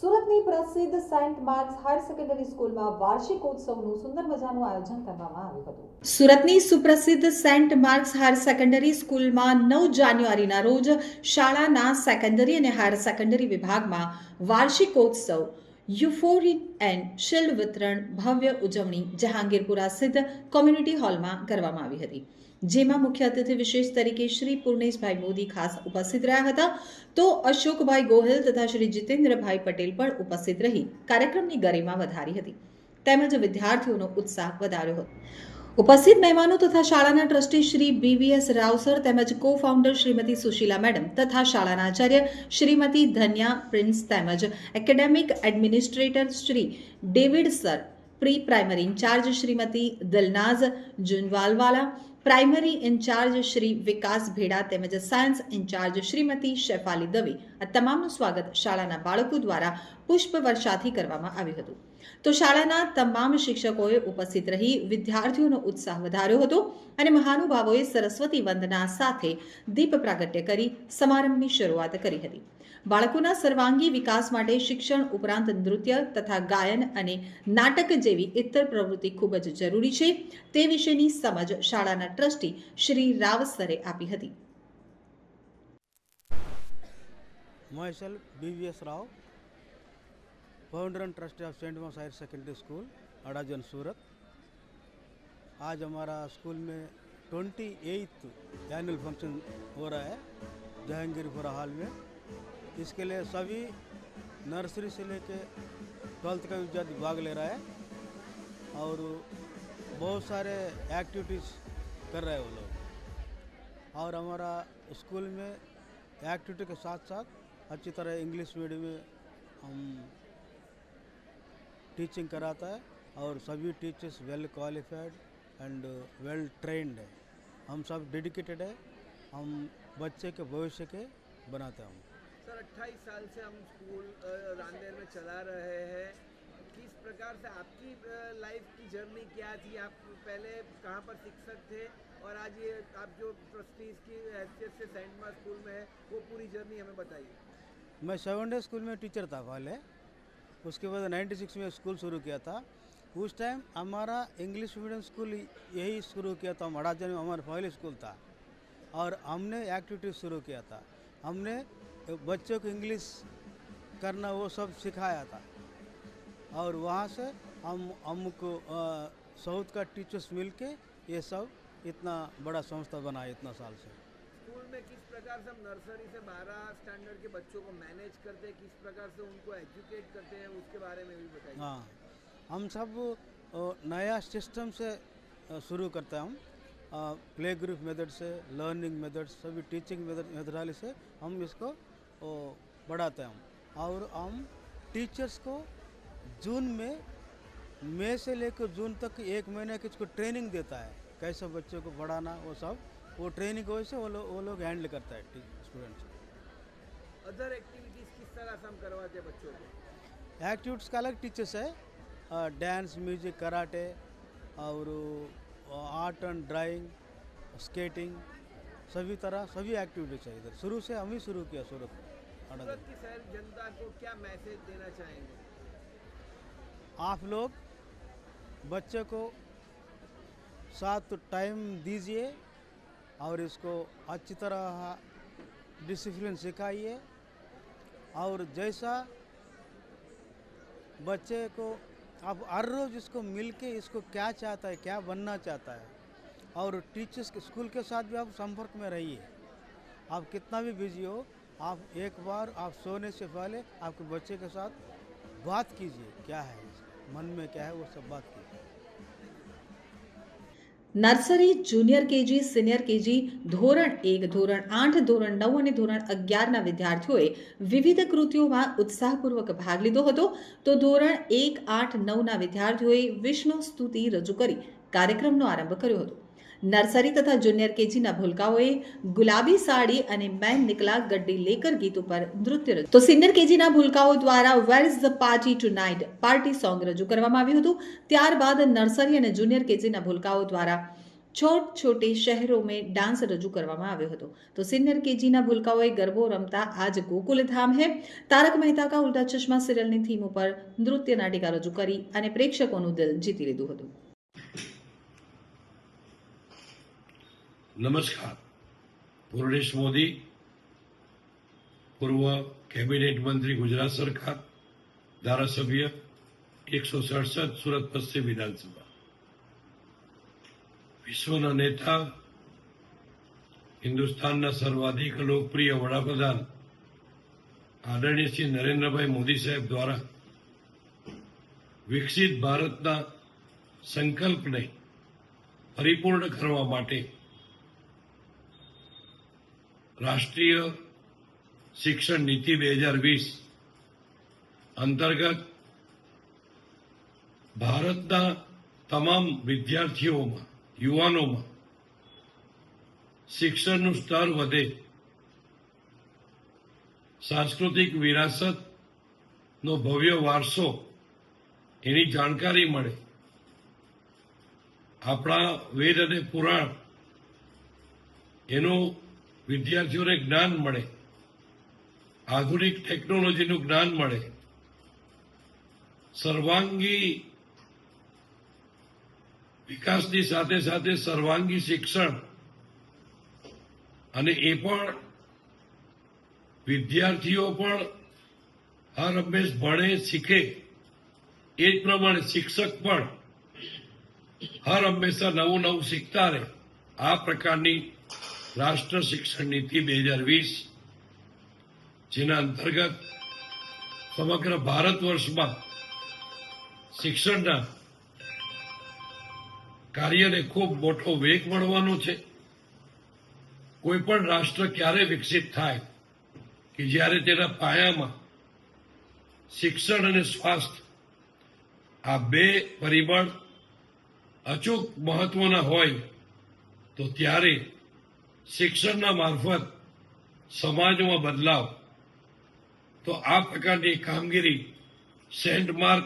સુરતની પ્રસિદ્ધ Saint marks higher secondary સ્કૂલમાં વાર્ષિક ઉત્સવનું સુંદર મજાનું આયોજન કરવામાં આવ્યું હતું સુરતની સુપ્રસિદ્ધ સેન્ટ માર્ક્સ હાયર સેકન્ડરી સ્કૂલમાં નવ જાન્યુઆરીના રોજ શાળાના સેકન્ડરી અને હાયર સેકન્ડરી વિભાગમાં વાર્ષિકોત્સવ યુફોરિક એન્ડ શિલ્ડ વિતરણ ભવ્ય ઉજવણી જહાંગીરપુરા સ્થિત કોમ્યુનિટી હોલમાં કરવામાં આવી હતી જેમાં મુખ્ય અતિથિ વિશેષ તરીકે શ્રી પૂર્ણેશભાઈ મોદી ખાસ ઉપસ્થિત રહ્યા હતા તો અશોકભાઈ ગોહિલ તથા શ્રી જીતેન્દ્રભાઈ પટેલ પણ ઉપસ્થિત રહી કાર્યક્રમની ગરિમા વધારી હતી તેમજ વિદ્યાર્થીઓનો ઉત્સાહ વધાર્યો હતો ઉપસ્થિત મહેમાનો તથા શાળાના trustee Shri B V S Rao sir તેમજ co founder Shrimati Sushila madam તથા શાળાના આચાર્ય શ્રીમતી ધન્યા પ્રિન્સ તેમજ academic administrator Shri David sir pre primary incharge Shrimati Dalnaz Junwalwala primary incharge Shri Vikas Bheda તેમજ સાયન્સ ઇન્ચાર્જ શ્રીમતી શેફાલી દવે આ તમામનું સ્વાગત શાળાના બાળકો દ્વારા પુષ્પ વર્ષાથી કરવામાં આવ્યું હતું તો શાળાના તમામ શિક્ષકોએ ઉપસ્થિત રહી વિદ્યાર્થીઓનો ઉત્સાહ વધાર્યો હતો અને મહાનુભાવોએ સરસ્વતી વંદના સાથે દીપ પ્રાગટ્ય કરી સમારંભની શરૂઆત કરી હતી બાળકોના સર્વાંગી વિકાસ માટે શિક્ષણ ઉપરાંત નૃત્ય તથા ગાયન અને નાટક જેવી ઇતર પ્રવૃત્તિ ખૂબ જ જરૂરી છે તે વિશેની સમજ શાળાના ટ્રસ્ટી શ્રી રાવ સરે આપી હતી myself B V S Rao founder and trustee of Saint Mark's higher secondary school Adajan Surat आज हमारा स्कूल में ट्वेंटी एथ एनुअल फंक्शन हो रहा है जहांगीरपुरा हॉल में इसके लिए सभी नर्सरी से लेके ट्वेल्थ का विद्यार्थी भाग ले रहा है और बहुत सारे एक्टिविटीज़ कर रहे हैं वो लोग और हमारा स्कूल में एक्टिविटी के साथ साथ अच्छी तरह इंग्लिश मीडियम में हम टीचिंग कराता है और सभी teachers well qualified and well trained है हम सब डेडिकेटेड है हम बच्चे के भविष्य के बनाते हैं सर अट्ठाईस साल से हम स्कूल रामदेर में चला रहे हैं किस प्रकार से आपकी लाइफ की जर्नी क्या थी आप पहले कहाँ पर शिक्षक थे और आज ये आप जो ट्रस्टीज़ की हैसियत से सेंट मार्क स्कूल में है वो पूरी जर्नी हमें बताइए मैं सेवन डे स्कूल में टीचर था पहले उसके बाद 96 में स्कूल शुरू किया था उस टाइम हमारा इंग्लिश मीडियम स्कूल यही शुरू किया था महाराजा में हमारा पहले स्कूल था और हमने एक्टिविटी शुरू किया था हमने बच्चों को इंग्लिश करना वो सब सिखाया था और वहाँ से हम हमको साउथ का टीचर्स मिल के ये सब इतना बड़ा संस्था बना इतना साल से में किस प्रकार से हम नर्सरी से बारह स्टैंडर्ड के बच्चों को मैनेज करते हैं किस प्रकार से उनको एजुकेट करते हैं उसके बारे में भी बताइए हाँ हम सब नया सिस्टम से शुरू करते हैं हम प्ले ग्रुप मेथड से लर्निंग मेथड सभी टीचिंग मेथडाली से हम इसको बढ़ाते हैं हम और हम टीचर्स को जून में मई से लेकर जून तक एक महीने की इसको ट्रेनिंग देता है कैसे बच्चों को बढ़ाना वो सब वो ट्रेनिंग को वजह से वो लोग वो लोग हैंडल करता है स्टूडेंट्स अदर एक्टिविटीज़ किस तरह से हम करवाते हैं बच्चों को एक्टिविटीज़ का अलग टीचर्स है डांस म्यूजिक कराटे और आर्ट एंड ड्राइंग स्केटिंग सभी तरह सभी एक्टिविटीज़ है इधर शुरू से हम ही शुरू किया सूरत सूरत की जनता को क्या मैसेज देना चाहेंगे आप लोग बच्चे को साथ टाइम दीजिए और इसको अच्छी तरह डिसिप्लिन सिखाइए और जैसा बच्चे को आप हर रोज़ इसको मिल के इसको क्या चाहता है क्या बनना चाहता है और टीचर्स के स्कूल के साथ भी आप संपर्क में रहिए आप कितना भी बिजी हो आप एक बार आप सोने से पहले आपके बच्चे के साथ बात कीजिए क्या है मन में क्या है वो सब बात कीजिए nursery junior KG senior KG ધોરણ એક ધોરણ આઠ ધોરણ નવ અને ધોરણ અગિયારના વિદ્યાર્થીઓએ વિવિધ કૃતિઓમાં ઉત્સાહપૂર્વક ભાગ લીધો હતો તો ધોરણ એક આઠ નવના વિદ્યાર્થીઓએ વિષ્ણુ સ્તુતિ રજૂ કરી કાર્યક્રમનો આરંભ કર્યો હતો નર્સરી તથા જુનિયર કેજીના ભૂલકાઓએ ગુલાબી સાડી અને મેન નિકલા ગડ્ડી લેકર ગીત ઉપર નૃત્ય તો સિનિયર કેજીના ભૂલકાઓ દ્વારા where is the party tonight party song રજૂ કરવામાં આવ્યું હતું ત્યારબાદ નર્સરી અને જુનિયર કેજીના ભૂલકાઓ દ્વારા છોટ છોટે શહેરો ડાન્સ રજૂ કરવામાં આવ્યો હતો તો સિનિયર કેજીના ભૂલકાઓએ ગરબો રમતા આજ ગોકુલધામ હે તારક મહેતા કા ઉલ્ટા ચશ્મા સિરિયલની થીમ ઉપર નૃત્ય નાટિકા રજૂ કરી અને પ્રેક્ષકોનું દિલ જીતી લીધું હતું નમસ્કાર પૂર્ણેશ મોદી પૂર્વ કેબિનેટ મંત્રી ગુજરાત સરકાર ધારાસભ્ય એકસો સડસઠ સુરત પશ્ચિમ વિધાનસભા વિશ્વના નેતા હિન્દુસ્તાનના સર્વાધિક લોકપ્રિય વડાપ્રધાન આદરણીય શ્રી નરેન્દ્રભાઈ મોદી સાહેબ દ્વારા વિકસિત ભારતના સંકલ્પને પરિપૂર્ણ કરવા માટે રાષ્ટ્રીય શિક્ષણ નીતિ બે હજાર વીસ અંતર્ગત ભારતના તમામ વિદ્યાર્થીઓમાં યુવાનોમાં શિક્ષણનું સ્તર વધે સાંસ્કૃતિક વિરાસતનો ભવ્ય વારસો એની જાણકારી મળે આપણા વેદ અને પુરાણ એનું વિદ્યાર્થીઓને જ્ઞાન મળે આધુનિક ટેકનોલોજીનું જ્ઞાન મળે સર્વાંગી વિકાસની સાથે સાથે સર્વાંગી શિક્ષણ અને એ પણ વિદ્યાર્થીઓ પણ હર હંમેશ ભણે શીખે એ જ પ્રમાણે શિક્ષક પણ હર હંમેશા નવું નવું શીખતા રહે આ પ્રકારની રાષ્ટ્ર શિક્ષણ નીતિ બે હજાર વીસ જેના અંતર્ગત સમગ્ર ભારત વર્ષમાં શિક્ષણના કાર્યને ખૂબ મોટો વેગ મળવાનો છે કોઈ પણ રાષ્ટ્ર ક્યારે વિકસિત થાય કે જ્યારે તેના પાયામાં શિક્ષણ અને સ્વાસ્થ્ય આ બે પરિબળ અચૂક મહત્વના હોય તો ત્યારે શિક્ષણના મારફત સમાજમાં બદલાવ તો આ પ્રકારની કામગીરી Saint Mark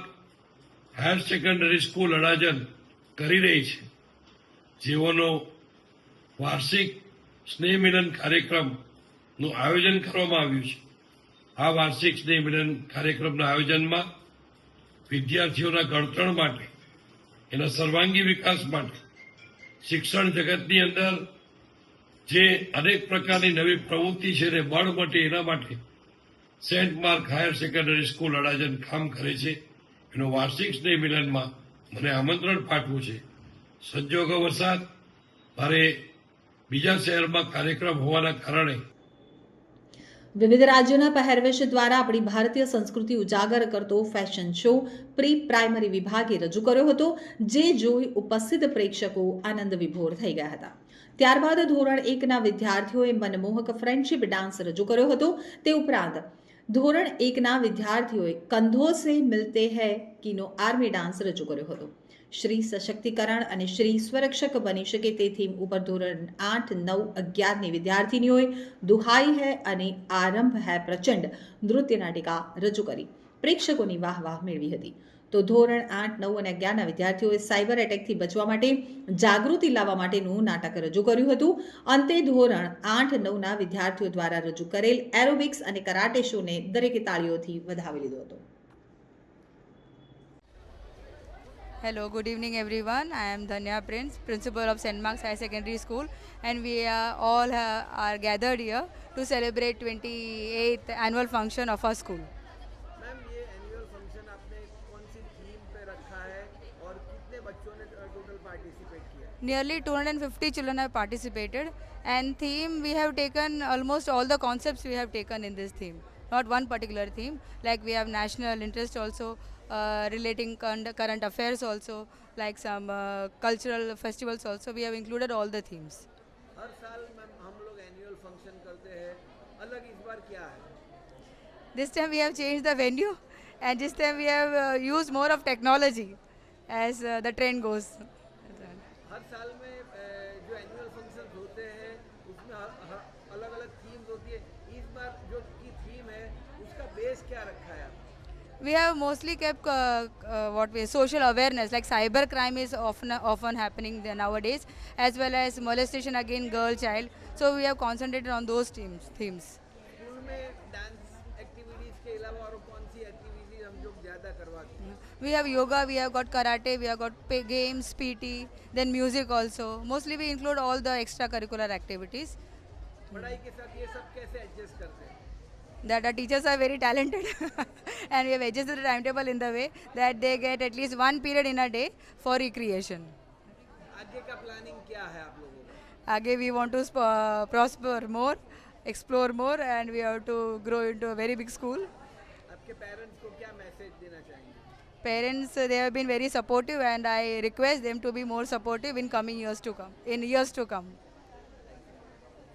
higher secondary school Adajan કરી રહી છે જેઓનો વાર્ષિક સ્નેહ મિલન કાર્યક્રમનું આયોજન કરવામાં આવ્યું છે આ વાર્ષિક સ્નેહ મિલન કાર્યક્રમના આયોજનમાં વિદ્યાર્થીઓના ઘડતર માટે એના સર્વાંગી વિકાસ માટે શિક્ષણ જગતની અંદર જે અનેક પ્રકારની નવી પ્રવૃત્તિ છે ને બળ માટે એના માટે Saint Mark higher secondary school Adajan કામ કરે છે એનો વાર્ષિક સ્નેહ મિલનમાં મને આમંત્રણ પાઠવું છે સંજોગો વરસાદ મારે બીજા શહેરમાં કાર્યક્રમ હોવાના કારણે વિવિધ રાજ્યોના પહેરવેશ દ્વારા આપણી ભારતીય સંસ્કૃતિ ઉજાગર કરતો ફેશન શો પ્રી પ્રાઇમરી વિભાગે રજૂ કર્યો હતો જે જોઈ ઉપસ્થિત પ્રેક્ષકો આનંદ વિભોર થઈ ગયા હતા ત્યારબાદ ધોરણ એકના વિદ્યાર્થીઓએ મનમોહક ફ્રેન્ડશીપ ડાન્સ રજૂ કર્યો હતો તે ઉપરાંત ધોરણ એકના વિદ્યાર્થીઓએ કંધો સે મિલતે હૈ કીનો આર્મી ડાન્સ રજૂ કર્યો હતો શ્રી સશક્તિકરણ અને શ્રી સ્વરક્ષક બની શકે તે થીમ ઉપર ધોરણ આઠ નવ અગિયારની વિદ્યાર્થીનીઓએ દુહાઈ હૈ અને આરંભ હૈ પ્રચંડ નૃત્ય નાટિકા રજૂ કરી પ્રેક્ષકોની વાહ વાહ મેળવી હતી તો ધોરણ આઠ નવ અને અગિયારના વિદ્યાર્થીઓએ સાયબર એટેકથી બચવા માટે જાગૃતિ લાવવા માટેનું નાટક રજૂ કર્યું હતું અંતે ધોરણ આઠ નવના વિદ્યાર્થીઓ દ્વારા રજૂ કરેલ એરોબિક્સ અને કરાટે શોને દરેકે તાળીઓથી વધાવી લીધો હતો Hello, good evening everyone. I am Dhanya Prince, Principal of St. Mark's High Secondary School and we are all are gathered here to celebrate 28th annual function of our school. Nearly 250 children have participated, and theme we have taken almost all the concepts we have taken in this theme. Not one particular theme. Like we have national interest also, uh, relating current affairs also, like some uh, cultural festivals also. We have included all the themes. This time we have changed the venue, and this time we have uh, used more of technology as uh, the trend goes. We have mostly kept uh, uh, what we social awareness like cyber crime is often often happening nowadays as well as molestation again girl child so we have concentrated on those themes themes We have yoga, we have got karate, we have got games, PT, then music also. Mostly we include all the extracurricular activities. That our teachers are very talented and we have adjusted the timetable in the way that they get at least one period in a day for recreation. आगे we want to uh, prosper more, explore more and we have to grow into a very big school. आपके parents parents uh, they have been very supportive and I request them to be more supportive in coming years to come in years to come.